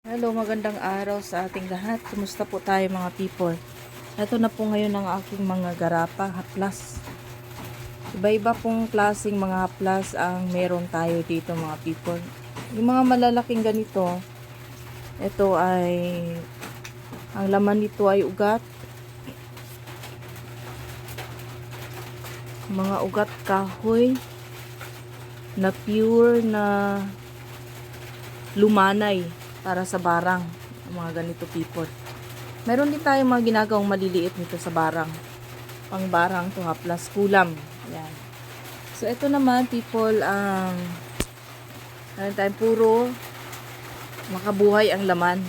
Hello, magandang araw sa ating lahat. Kumusta po tayo mga people? Ito na po ngayon ang aking mga garapa, haplas. Iba-iba pong klaseng mga haplas ang meron tayo dito mga people. Yung mga malalaking ganito, ito ay, ang laman nito ay ugat. Mga ugat kahoy na pure na lumanay para sa barang mga ganito people. Meron din tayong mga ginagawang maliliit nito sa barang. Pang barang to ha, plus kulam. Yan. So, ito naman people, um, tayong puro makabuhay ang laman.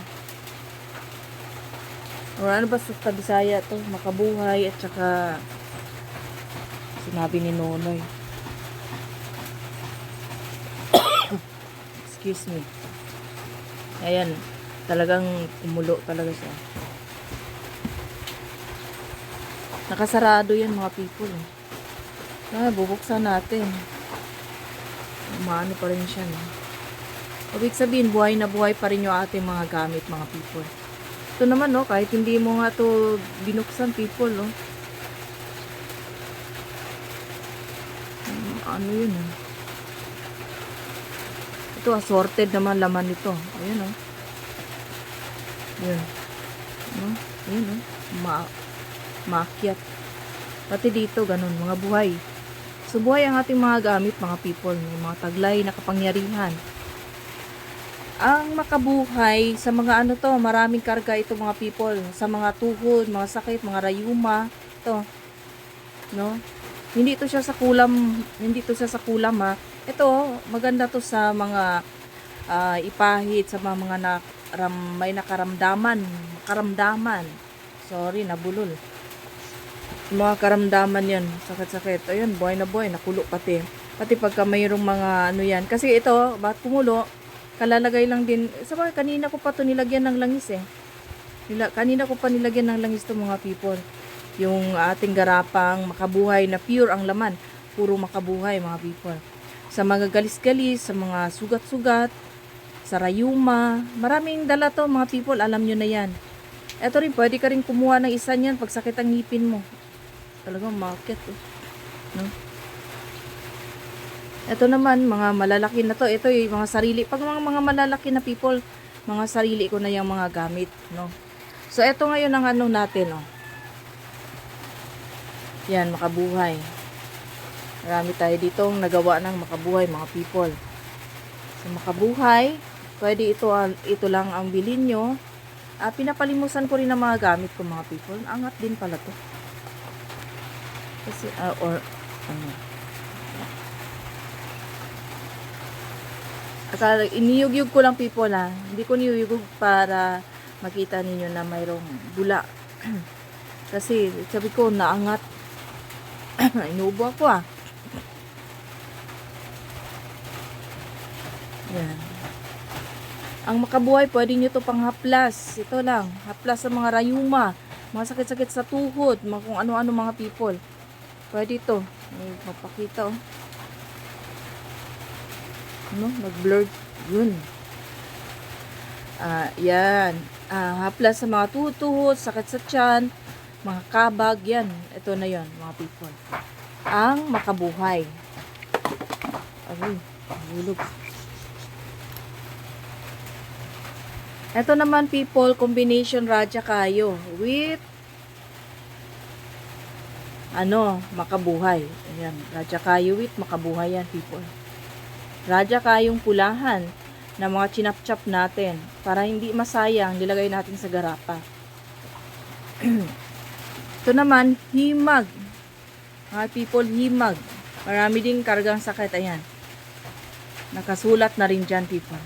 Or ano ba sa Bisaya to? Makabuhay at saka sinabi ni Nonoy. Excuse me. Ayan, talagang kumulo talaga siya. Nakasarado yan mga people. Ah, bubuksan natin. Umano pa rin siya. No? Ibig sabihin, buhay na buhay pa rin yung ating mga gamit mga people. Ito naman, no, kahit hindi mo nga to binuksan people, no. Hmm, Ano yun, eh. Ito, assorted naman laman nito. Ayan, oh. Ayan. No? Ayan, oh. Ma maakyat. Pati dito, ganun, mga buhay. So, buhay ang ating mga gamit, mga people. May mga taglay na kapangyarihan. Ang makabuhay sa mga ano to, maraming karga ito mga people. Sa mga tuhod, mga sakit, mga rayuma. Ito. No? Hindi ito siya sa kulam, hindi ito siya sa kulam ha. Ito, maganda to sa mga ah, ipahit, sa mga, mga na, may nakaramdaman, karamdaman. Sorry, nabulol. Mga karamdaman yan, sakit-sakit. Ayun, buhay na buhay, nakulo pati. Pati pagka mayroong mga ano yan. Kasi ito, ba't kumulo, kalalagay lang din. Sabay, kanina ko pa to nilagyan ng langis eh. Nila, kanina ko pa nilagyan ng langis to mga people. Yung ating garapang makabuhay na pure ang laman. Puro makabuhay mga people. Sa mga galis-galis, sa mga sugat-sugat, sa rayuma. Maraming dala to mga people, alam nyo na yan. Ito rin, pwede ka rin kumuha ng isa niyan pag sakit ang ngipin mo. Talagang market. Oh. No? Ito naman, mga malalaki na to. Ito yung mga sarili. Pag mga, mga malalaki na people, mga sarili ko na yung mga gamit. No? So, ito ngayon ang ano natin. Oh. Yan, makabuhay. Marami tayo dito nagawa ng makabuhay, mga people. So, makabuhay, pwede ito, ito lang ang bilhin nyo. Ah, pinapalimusan ko rin ang mga gamit ko, mga people. Angat din pala to. Kasi, ah, or, ano. Akala, iniyugyug ko lang people ha. Hindi ko niyuyugog para makita ninyo na mayroong bula. Kasi, sabi ko, naangat. Inuubo ako ah. Yan. Ang makabuhay, pwede nyo to pang haplas. Ito lang, haplas sa mga rayuma, mga sakit-sakit sa tuhod, mga kung ano-ano mga people. Pwede ito. May mapakita oh. Ano? Nag-blur. Yun. Ah, yan. Ah, haplas sa mga tuhod, sakit sa tiyan, mga kabag, yan. Ito na yon mga people. Ang makabuhay. Aray, hulog. Ito naman people, combination Raja Kayo with ano, makabuhay. Ayan, Raja Kayo with makabuhay yan people. Raja Kayong pulahan na mga chinap-chap natin para hindi masayang nilagay natin sa garapa. Ito naman, himag. Mga people, himag. Marami din kargang sakit. Ayan. Nakasulat na rin dyan, people.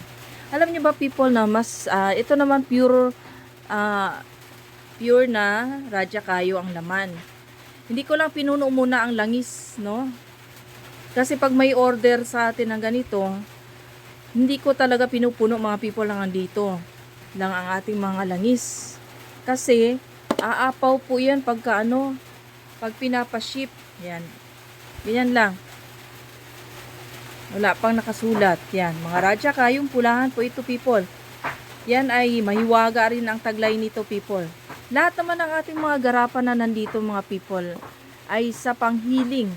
Alam niyo ba, people, na mas, ah, ito naman pure, ah, pure na radya kayo ang laman. Hindi ko lang pinuno muna ang langis, no? Kasi pag may order sa atin ng ganito, hindi ko talaga pinupuno mga people lang andito. Lang ang ating mga langis. Kasi, aapaw po yan pagka ano, pag pinapaship. Yan. Ganyan lang. Wala pang nakasulat. Yan. Mga radya kayong pulahan po ito people. Yan ay mahiwaga rin ang taglay nito, people. Lahat naman ng ating mga garapan na nandito, mga people, ay sa panghiling.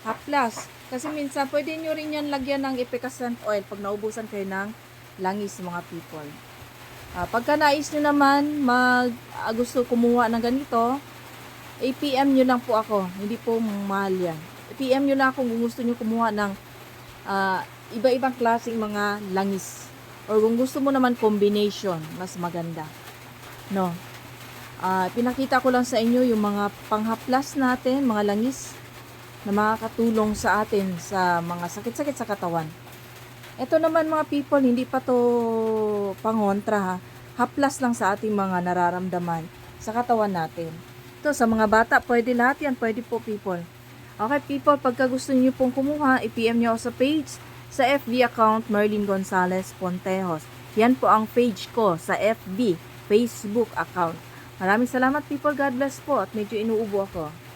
Haplas. Kasi minsan, pwede nyo rin yan lagyan ng epicasant oil pag naubusan kayo ng langis, mga people. Ah, pagka nais nyo naman, mag, ah, gusto kumuha ng ganito, i-PM nyo lang po ako. Hindi po mahal yan. I-PM nyo lang kung gusto nyo kumuha ng ah, iba-ibang klaseng mga langis. Or kung gusto mo naman combination, mas maganda. No. Ah, pinakita ko lang sa inyo yung mga panghaplas natin, mga langis na makakatulong sa atin sa mga sakit-sakit sa katawan. Ito naman mga people, hindi pa to pangontra ha. Haplas lang sa ating mga nararamdaman sa katawan natin. Ito, sa mga bata, pwede lahat yan. Pwede po people. Okay people, pagka gusto niyo pong kumuha, i-PM niyo ako sa page sa FB account Merlin Gonzalez Pontejos. Yan po ang page ko sa FB, Facebook account. Maraming salamat people. God bless po at medyo inuubo ako.